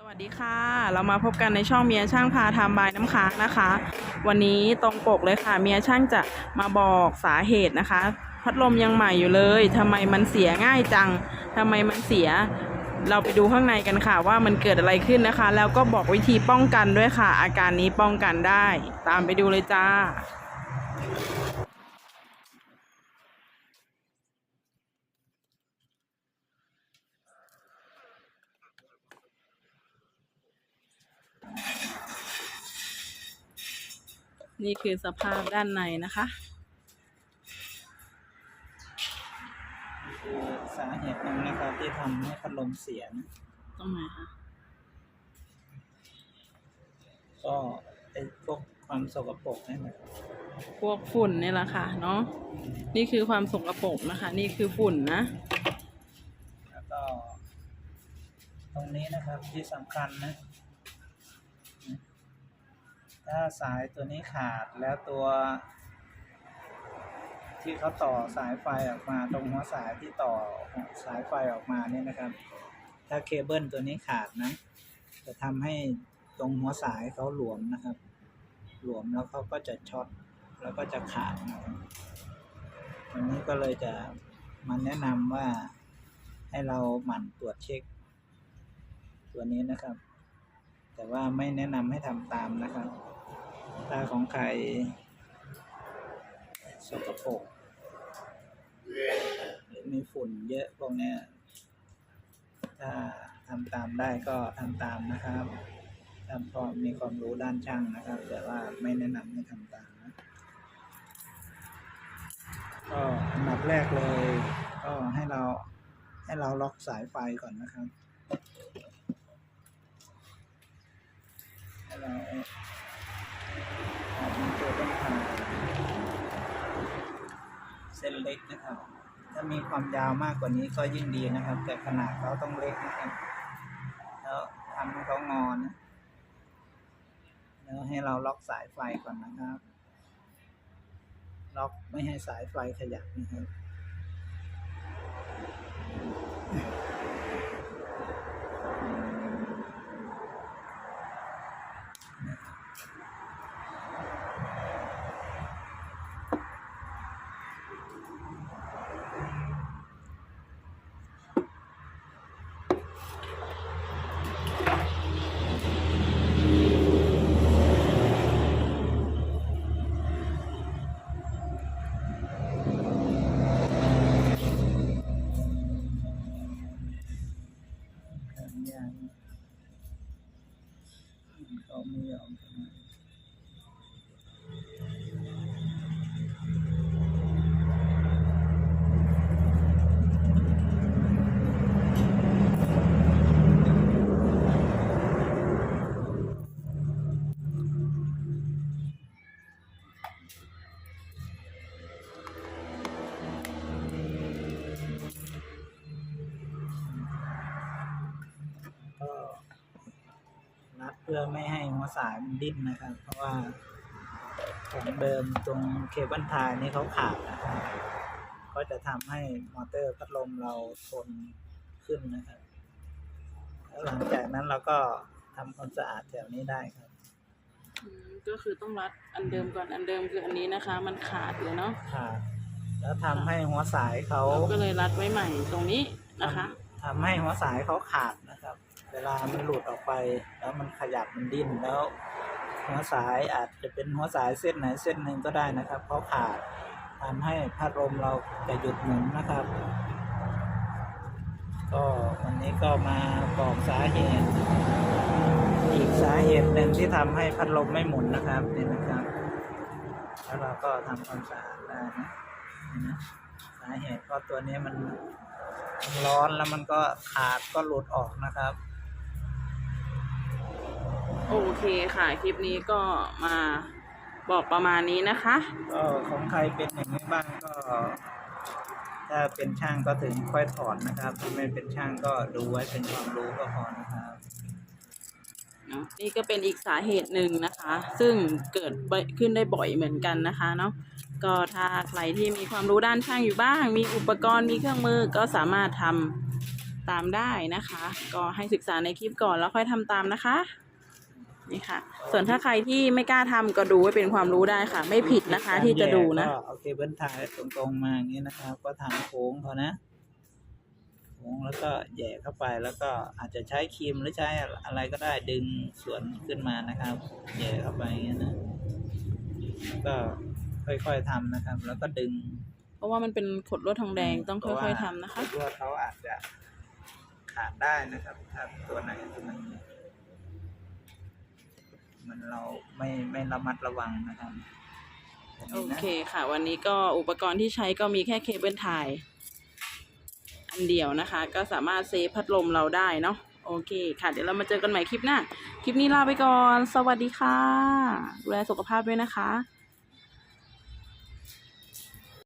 สวัสดีค่ะ เรามาพบกันในช่องเมียช่างพาทำบายน้ำค้างนะคะ วันนี้ตรงปกเลยค่ะ เมียช่างจะมาบอกสาเหตุนะคะ พัดลมยังใหม่อยู่เลยทำไมมันเสียง่ายจังทำไมมันเสีย เราไปดูข้างในกันค่ะ ว่ามันเกิดอะไรขึ้นนะคะ แล้วก็บอกวิธีป้องกันด้วยค่ะ อาการนี้ป้องกันได้ ตามไปดูเลยจ้า นี่คือสภาพด้านในนะคะคือสาเหตุหนึ่งนะครับที่ทำให้พัดลมเสียนะตรงไหนคะ ก็ไอ้พวกความสกปรกนี่แหละพวกฝุ่นนี่แหละค่ะเนาะ นี่คือความสกปรกนะคะ นี่คือฝุ่นนะ แล้วก็ ตรงนี้นะครับที่สำคัญนะ ถ้าสายตัวนี้ขาดแล้วตัว ที่เขาต่อสายไฟออกมาตรงหัวสายที่ต่อสายไฟออกมาเนี่ยนะครับ ถ้าเคเบิลตัวนี้ขาดนะ จะทำให้ตรงหัวสายเขาหลวมนะครับ หลวมแล้วเขาก็จะช็อตแล้วก็จะขาดนะครับวันนี้ก็เลยจะมาแนะนำว่าให้เราหมั่นตรวจเช็ค ตัวนี้นะครับ แต่ว่าไม่แนะนำให้ทำตามนะครับ ถ้าของใครสกปรกหรือมีฝุ่นเยอะพวกนี้ถ้าทำตามได้ก็ทำตามนะครับถ้าพอมีความรู้ด้านช่างนะครับ แต่ว่าไม่แนะนำให้ทำตามนะก็อันดับแรกเลย ก็ให้เราให้เราล็อกสายไฟก่อนนะครับให้เราออกมาตัวต้นทาง เส้นเล็กนะครับ ถ้ามีความยาวมากกว่านี้ก็ยิ่งดีนะครับ แต่ขนาดเขาต้องเล็กนะครับ แล้วทำให้เขางอนะแล้วให้เราล็อกสายไฟก่อนนะครับ ล็อกไม่ให้สายไฟขยับนะครับ เพื่อไม่ให้หัวสายมันดิ้นนะครับ เพราะว่าของเดิมตรงเคเบิลไทายนี่เขาขาดนะครับก็จะทำให้มอเตอร์พัดลมเราทนขึ้นนะครับ แล้วหลังจากนั้นเราก็ทำความสะอาดแถวนี้ได้ครับอืมก็คือต้องรัดอันเดิมก่อนอันเดิมคืออันนี้นะคะ มันขาดอยู่เนาะขาดแล้วทำให้หัวสายเขาเราก็เลยรัดไว้ใหม่ตรงนี้นะคะ ทำให้หัวสายเขาขาดนะครับ เวลามันหลุดออกไป แล้วมันขยับมันดิ้นแล้วหัวสายอาจจะเป็นหัวสายเส้นไหนเส้นหนึ่งก็ได้นะครับเขาะขาดทำให้พัดลมเราจะหยุดหมุนนะครับ ก็วันนี้ก็มาบอกสาเหตุ อีกสาเหตุหนึ่งที่ทำให้พัดลมไม่หมุนนะครับนี่นะครับ แล้วเราก็ทำความสะอาดได้นะนะสาเหตุเพราะตัวนี้มันร้อนแล้วมันก็ขาดก็หลุดออกนะครับ โอเคค่ะ คลิปนี้ก็มาบอกประมาณนี้นะคะ ก็ของใครเป็นอย่างนี้บ้างก็ ถ้าเป็นช่างก็ถึงค่อยถอดนะครับถ้าไม่เป็นช่างก็ดูไว้เป็นความรู้ก็พอนะครับเนอะนี่ก็เป็นอีกสาเหตุหนึ่งนะคะ ซึ่งเกิดบ่อยขึ้นได้บ่อยเหมือนกันนะคะเนาะก็ถ้าใครที่มีความรู้ด้านช่างอยู่บ้าง มีอุปกรณ์มีเครื่องมือก็สามารถทำตามได้นะคะ ก็ให้ศึกษาในคลิปก่อนแล้วค่อยทำตามนะคะ นี่ค่ะ ส่วนถ้าใครที่ไม่กล้าทำก็ดูไว้เป็นความรู้ได้ค่ะ ไม่ผิดนะคะที่จะดูนะก็เอาเคเบิลไทยตรงๆมาอย่างนี้นะครับ ก็ทำโค้งเขานะโค้งแล้วก็แหย่เข้าไปแล้วก็อาจจะใช้ครีมหรือใช้อะไรก็ได้ดึงส่วนขึ้นมานะครับแหย่เข้าไปอย่างนี้นะแล้วก็ค่อยๆทำนะครับ แล้วก็ดึง เพราะว่ามันเป็นขดลวดทองแดงต้องค่อย ๆทำนะคะเพราว่าเขาอาจจะขาดได้นะครับถ้าตัวไหนที่มัน มันเราไม่ไม่ระมัดระวังนะครับโอเคค่ะ วันนี้ก็อุปกรณ์ที่ใช้ก็มีแค่เคเบิลไทยอันเดียวนะคะ ก็สามารถเซฟพัดลมเราได้เนาะโอเคค่ะ เดี๋ยวเรามาเจอกันใหม่คลิปหน้า คลิปนี้ลาไปก่อน สวัสดีค่ะ ดูแลสุขภาพด้วยนะคะ